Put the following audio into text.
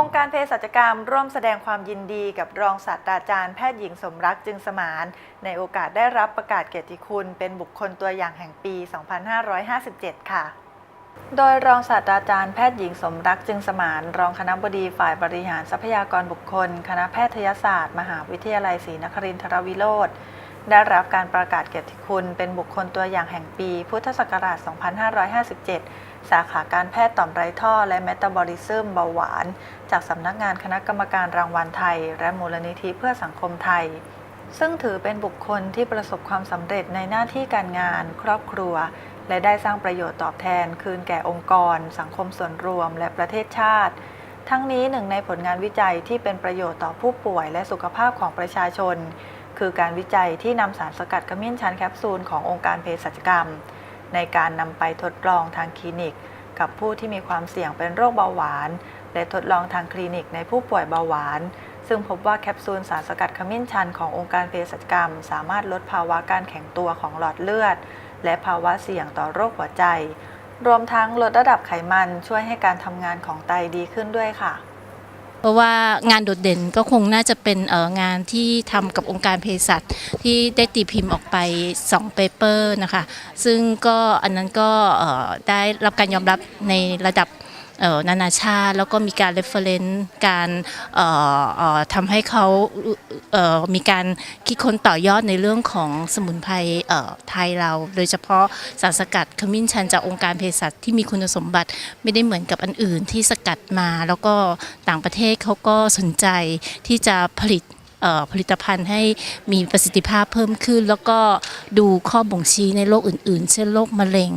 องค์การเภสัชกรรมร่วมแสดงความยินดีกับรองศาสตราจารย์แพทย์หญิงสมรักจึงสมาน ในโอกาสได้รับประกาศเกียรติคุณ เป็นบุคคลตัวอย่างแห่งปี 2557 ค่ะ โดยรองศาสตราจารย์แพทย์หญิงสมรักจึงสมาน รองคณบดีฝ่ายบริหารทรัพยากรบุคคล คณะแพทยศาสตร์ มหาวิทยาลัยศรีนครินทรวิโรธได้รับการประกาศเกียรติคุณ เป็นบุคคลตัวอย่างแห่งปี พุทธศักราช 2557 สาขาการแพทย์ต่อมไรท่อ และเมตาบอลิซึมเบาหวาน จากสำนักงานคณะกรรมการรางวัลไทย และมูลนิธิเพื่อสังคมไทย ซึ่งถือเป็นบุคคลที่ประสบความสำเร็จในหน้าที่การงาน ครอบครัว และได้สร้างประโยชน์ตอบแทน คืนแก่องค์กร สังคมส่วนรวม และประเทศชาติ ทั้งนี้หนึ่งในผลงานวิจัยที่เป็นประโยชน์ต่อผู้ป่วย และสุขภาพของประชาชน คือการวิจัยที่นำสารสกัดขมิ้นชันแคปซูลขององค์การเภสัชกรรม ในการนำไปทดลองทางคลินิก กับผู้ที่มีความเสี่ยงเป็นโรคเบาหวาน และทดลองทางคลินิกในผู้ป่วยเบาหวาน ซึ่งพบว่าแคปซูลสารสกัดขมิ้นชันขององค์การเภสัชกรรม สามารถลดภาวะการแข็งตัวของหลอดเลือด และภาวะเสี่ยงต่อโรคหัวใจ รวมทั้งลดระดับไขมันช่วยให้การทำงานของไตดีขึ้นด้วยค่ะ ราะว่างานโดดเด่นก็คงน่าจะเป็นเอองานที่ทำกับองค์การเภสัชที่ได้ตีพิมพ์ออกไป2เปเปอร์นะคะ ซึ่งก็อันนั้นก็ได้รับการยอมรับในระดับ นานาชาติ แล้วก็มีการ reference การทำให้เขาเอ่อมีการคิดค้นต่อยอดในเรื่องของสมุนไพรไทยเรา โดยเฉพาะสารสกัดขมิ้นชันจากองค์การเภสัชที่มีคุณสมบัติไม่ได้เหมือนกับอันอื่นที่สกัดมา แล้วก็ต่างประเทศเขาก็สนใจที่จะผลิตผลิตภัณฑ์ให้มีประสิทธิภาพเพิ่มขึ้น แล้วก็ดูข้อบ่งชี้ในโรคอื่น ๆ เช่นโรคมะเร็ง